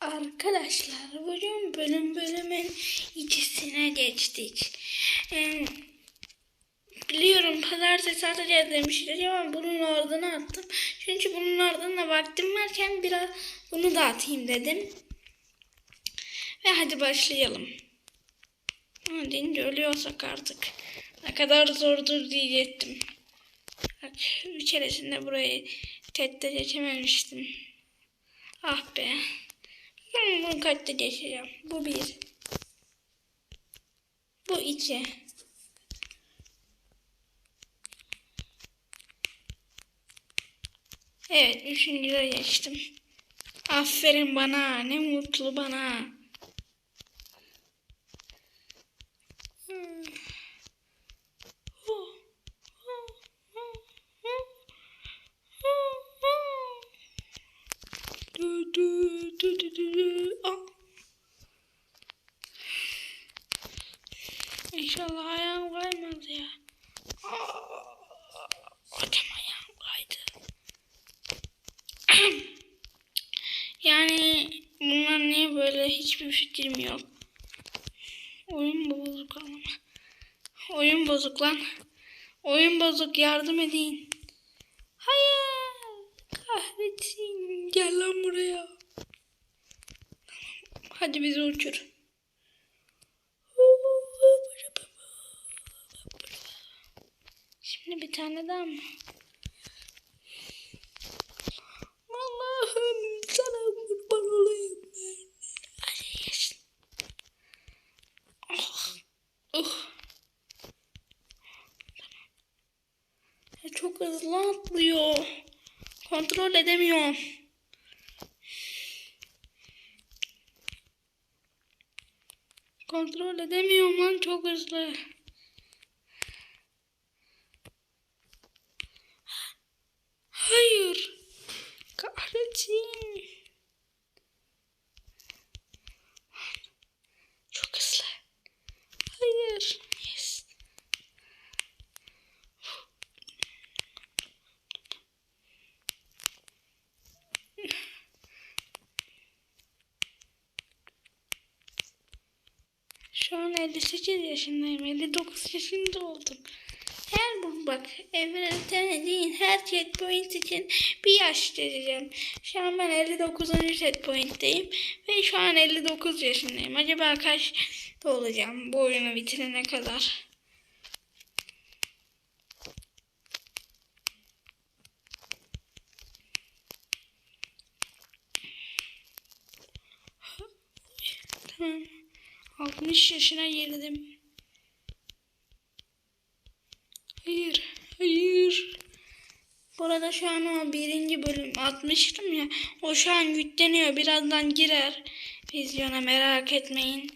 Arkadaşlar bugün bölüm bölümün ikisine geçtik. Ee, biliyorum pazartesi atacağız demiştik ama bunun ardına attım. Çünkü bunun ardına vaktim varken biraz bunu da atayım dedim. Ve hadi başlayalım. Ama deyince ölüyorsak artık. Ne kadar zordur diyecektim. Bak bir keresinde burayı tette geçememiştim. Ah be. Ben bunu kaçta geçeceğim? Bu bir. Bu iki. Evet, üçüncüye geçtim. Aferin bana, ne mutlu bana. Hmm. Oh, oh, oh, oh, oh, oh. Du, du, du, du, du, du. Ah. İnşallah ayağım kaymaz ya. Aa, Hocam ayağım kaydı. yani bunlar niye böyle hiçbir fikrim yok. Oyun bozuk ama. Oyun bozuk lan. Oyun bozuk yardım edin. Hayır. Kahretsin. Gel lan buraya. Hadi bizi uçur. Şimdi bir tane daha mı? Allah'ım sana kurban olayım ben. Hadi yesin. Oh. Oh. Çok hızlı atlıyor. Kontrol edemiyorum. Kontrol edemiyorum lan çok hızlı. Hayır. Kahretsin. Çok hızlı. Hayır. Yes. Şu an 58 yaşındayım. 59 yaşında oldum. Her bu bak evrende değil her checkpoint için bir yaş vereceğim. Şu an ben 59. checkpoint'teyim ve şu an 59 yaşındayım. Acaba kaç olacağım bu oyunu bitirene kadar? Tamam. 60 yaşına girdim. Hayır, hayır. Bu arada şu an o birinci bölüm atmıştım ya. O şu an yükleniyor. Birazdan girer vizyona merak etmeyin.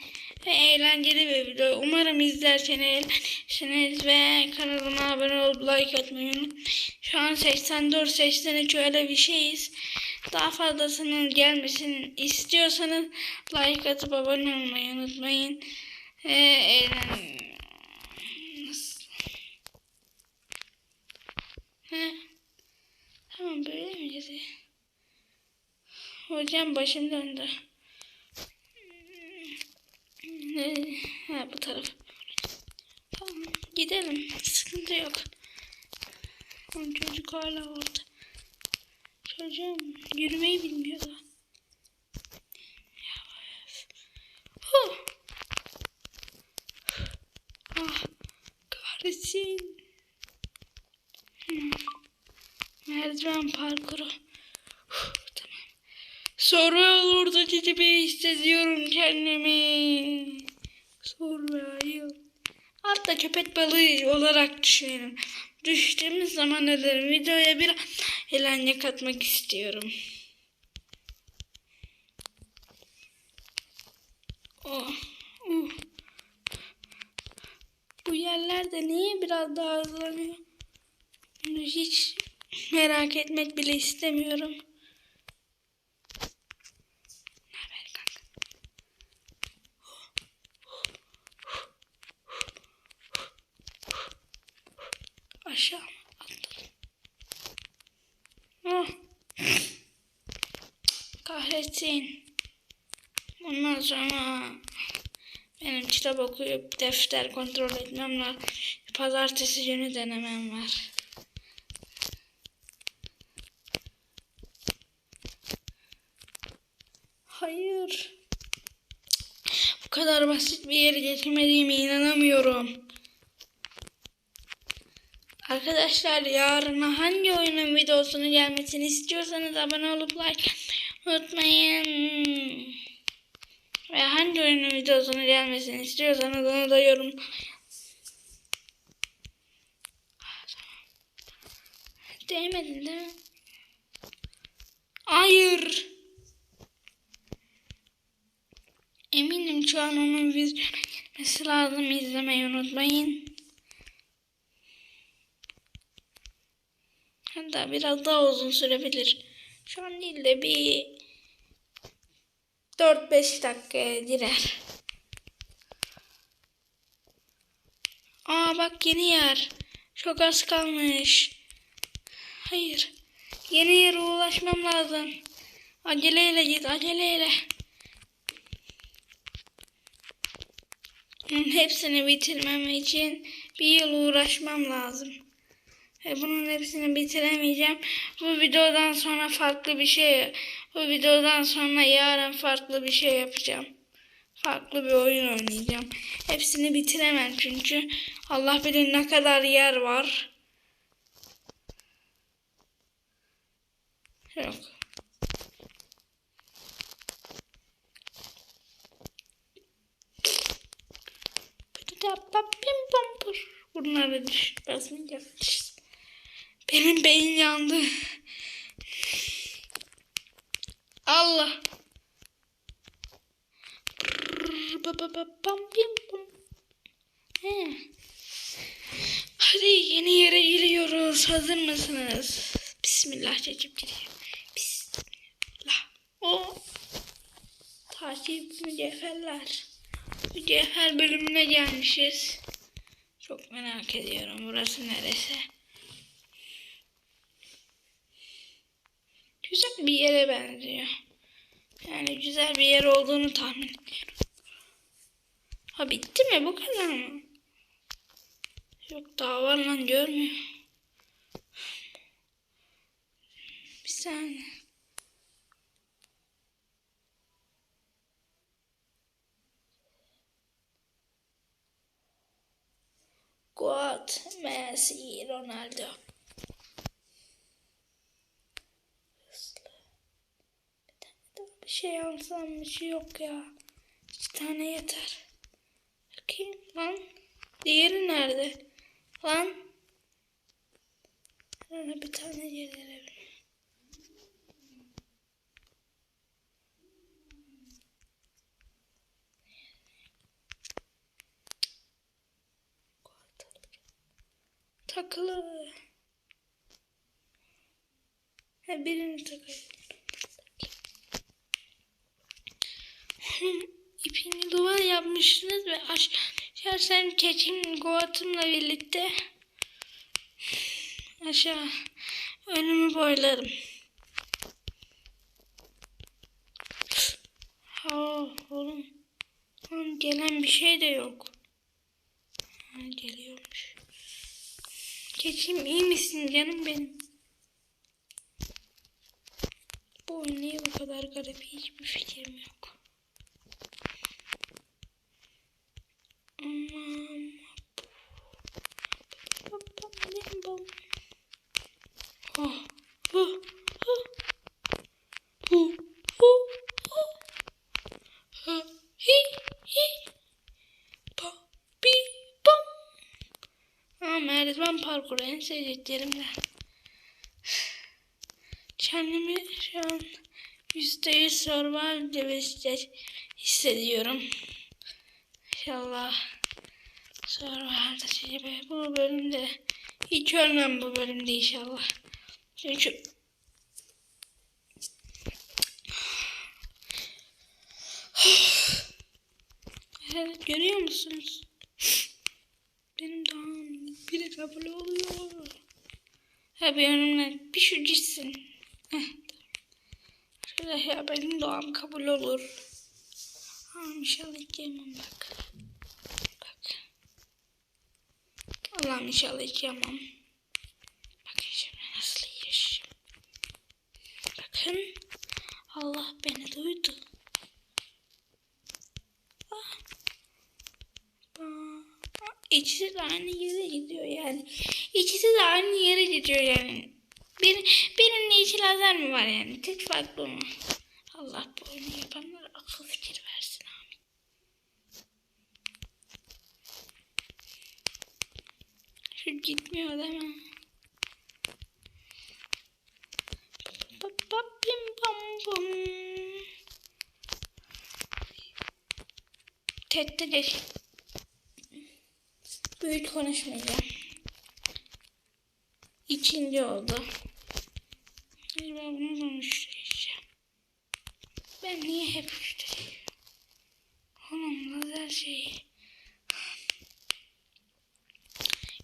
Ve eğlenceli bir video. Umarım izlerseniz ve kanalıma abone olup like atmayı unutmayın. Şu an 84 83 öyle bir şeyiz. Daha fazlasının gelmesini istiyorsanız like atıp abone olmayı unutmayın. Ee. Tamam böyle mi dedi? Hocam başım döndü. Ne? Ha bu taraf. Tamam gidelim. Sıkıntı yok. Çocuk hala orada. Çocuğum yürümeyi bilmiyor. Yavaş. Huh. Ah kahretsin. Merdiven parkuru. Huh, tamam. Orada gibi hissediyorum kendimi. Sonra Altta köpek balığı olarak düşünelim. Düştüğümüz zaman ölürüm. Videoya bir eğlence katmak istiyorum. Oh, uh. Bu yerlerde niye biraz daha hızlanıyor? Hiç merak etmek bile istemiyorum. Ne haber kanka? Aşağı mı atladım? Kahretsin. Ondan sonra benim kitap okuyup defter kontrol etmem var. Pazartesi günü denemem var. Hayır. Bu kadar basit bir yere getirmediğime inanamıyorum. Arkadaşlar yarına hangi oyunun videosunun gelmesini istiyorsanız abone olup like unutmayın. Ve hangi oyunun videosunun gelmesini istiyorsanız onu da yorum. Değmedin değil mi? Hayır. Eminim şu an onun vizyona girmesi lazım. İzlemeyi unutmayın. Hatta biraz daha uzun sürebilir. Şu an değil de bir 4-5 dakikaya girer. Aa bak yeni yer. Çok az kalmış. Hayır. Yeni yere ulaşmam lazım. Aceleyle git aceleyle. Hepsini bitirmem için bir yıl uğraşmam lazım. Ve bunun hepsini bitiremeyeceğim. Bu videodan sonra farklı bir şey, bu videodan sonra yarın farklı bir şey yapacağım. Farklı bir oyun oynayacağım. Hepsini bitiremem çünkü Allah bilir ne kadar yer var. Yok. Bunları basmayacağım. Benim beyin yandı. Allah. Hadi yeni yere giriyoruz. Hazır mısınız? Bismillah çekip gidiyor. Bismillah. O. Takip mücevherler. Mücevher bölümüne gelmişiz. Çok merak ediyorum. Burası neresi? Güzel bir yere benziyor. Yani güzel bir yer olduğunu tahmin ediyorum. Ha bitti mi? Bu kadar mı? Yok daha var lan görmüyor. Bir saniye. God, Messi, Ronaldo. Hızlı. Bir tane daha bir şey alsam bir şey yok ya. İki tane yeter. Bakayım lan. Diğeri nerede? Lan. Bana bir tane gelebilir. Takılı. Ha birini takayım. Onun ipini duvar yapmışsınız ve aşağı sen keçin goatımla birlikte aşağı önümü boylarım. Ha oğlum. Oğlum gelen bir şey de yok. Ha, geliyormuş. Keçim iyi misin canım benim? Bu oyun niye bu kadar garip hiçbir fikrim yok. Aman. Oh. Oh. Oh. Oh. Oh. Oh. Ha. Hi. Hi. Pa. Pi. Pam. Aa, merdiven parkuru en sevdiklerimden. Kendimi şu an yüzde yüz survival deveste hissediyorum. İnşallah survival'da şey bu bölümde hiç ölmem bu bölümde inşallah. Çünkü Evet görüyor musunuz? Benim dağım biri kabul oluyor. Ha önümden bir şu gitsin. Ya benim doğam kabul olur. Tamam inşallah yemem. Bak. Allah'ım inşallah hiç yemem. Bakın şimdi nasıl yaşayayım. Bakın. Allah beni duydu. Ah. Ba- İkisi de aynı yere gidiyor yani. İkisi de aynı yere gidiyor yani. Bir, birinin içi lazer mi var yani? Tek farklı mı? Allah bu oyunu yapanlara akıl gitmiyor değil mi? Pim pam pam. Tette geç. Büyük konuşmayacağım. İkinci oldu. Acaba bunu da mı müşteriyeceğim? Ben niye hep müşteriyim? Oğlum lazer şeyi.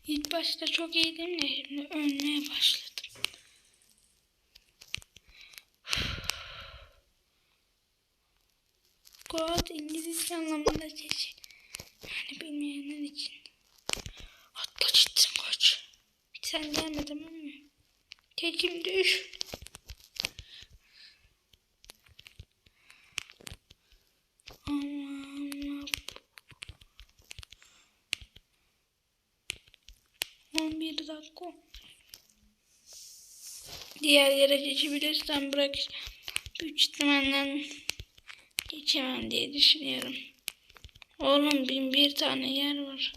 İlk başta çok iyiydim de şimdi ölmeye başladım. God İngilizce anlamında geçiyor. Yani bilmeyenler için. Atla gitsin koç. Sen gelme tamam mı? Tekim düş. Diğer yere geçebilirsen bırak. Büyük ihtimalle geçemem diye düşünüyorum. Oğlum bin bir tane yer var.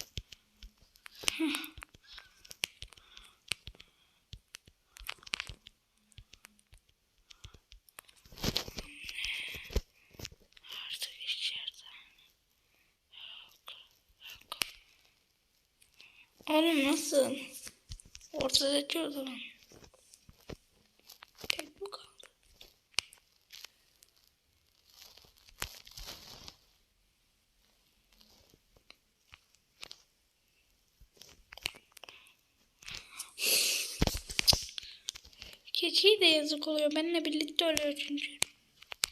Oğlum nasıl? Ortadaki o zaman. Tek mi kaldı? Keçiye de yazık oluyor. Benimle birlikte ölüyor çünkü.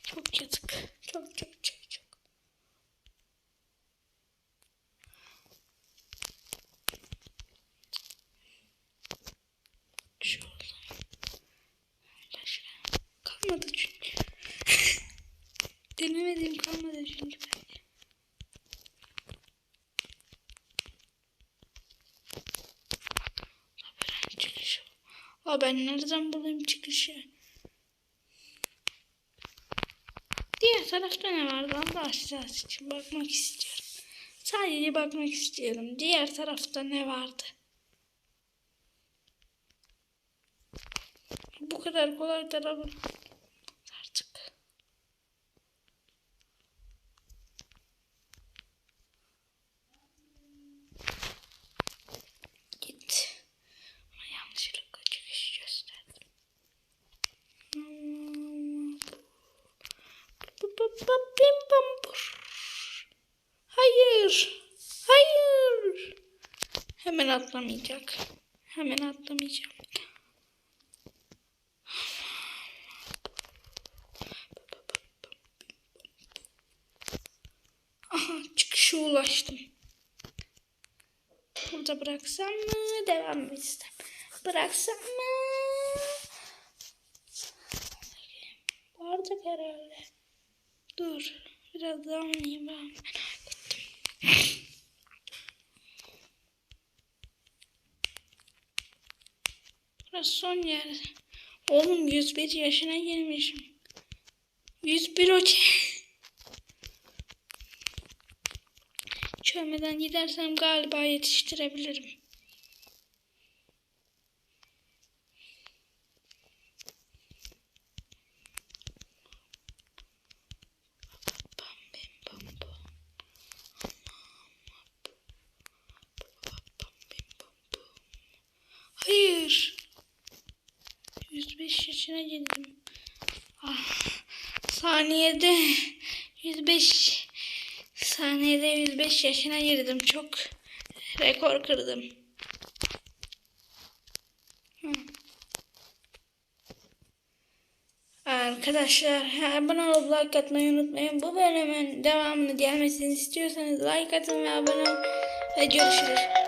Çok yazık. Çok çok çok çok. Şu. Başka kalmadı çünkü. Denemediğim kalmadı çünkü bende. Labirent çıkışı. Aa ben nereden bulayım çıkışı? Diğer tarafta ne vardı? Allah aşkına için bakmak istiyorum. Sadece bakmak istiyorum. Diğer tarafta ne vardı? Bu kadar kolay tarafı artık. Git. Ama yanlışlıkla çıkış gösterdim. Hmm. Bu- bu- bu- bim bam bur. Hayır. Hayır. Hemen atlamayacak. Hemen atlamayacağım. Aha çıkışa ulaştım. Burada bıraksam mı? Devam mı istem? Bıraksam mı? Vardık herhalde. Dur. Biraz daha oynayayım ben. Burası son yer. Oğlum 101 yaşına girmişim. 101 o Çölmeden gidersem galiba yetiştirebilirim. Bam, bim, bam, bam. Bam, bim, bam, bam. Hayır. 105 yaşına girdim. Ah, saniyede 105 saniyede 105 yaşına girdim. Çok rekor kırdım. Hı. Arkadaşlar abone olup like atmayı unutmayın. Bu bölümün devamını gelmesini istiyorsanız like atın ve abone olun. Ve görüşürüz.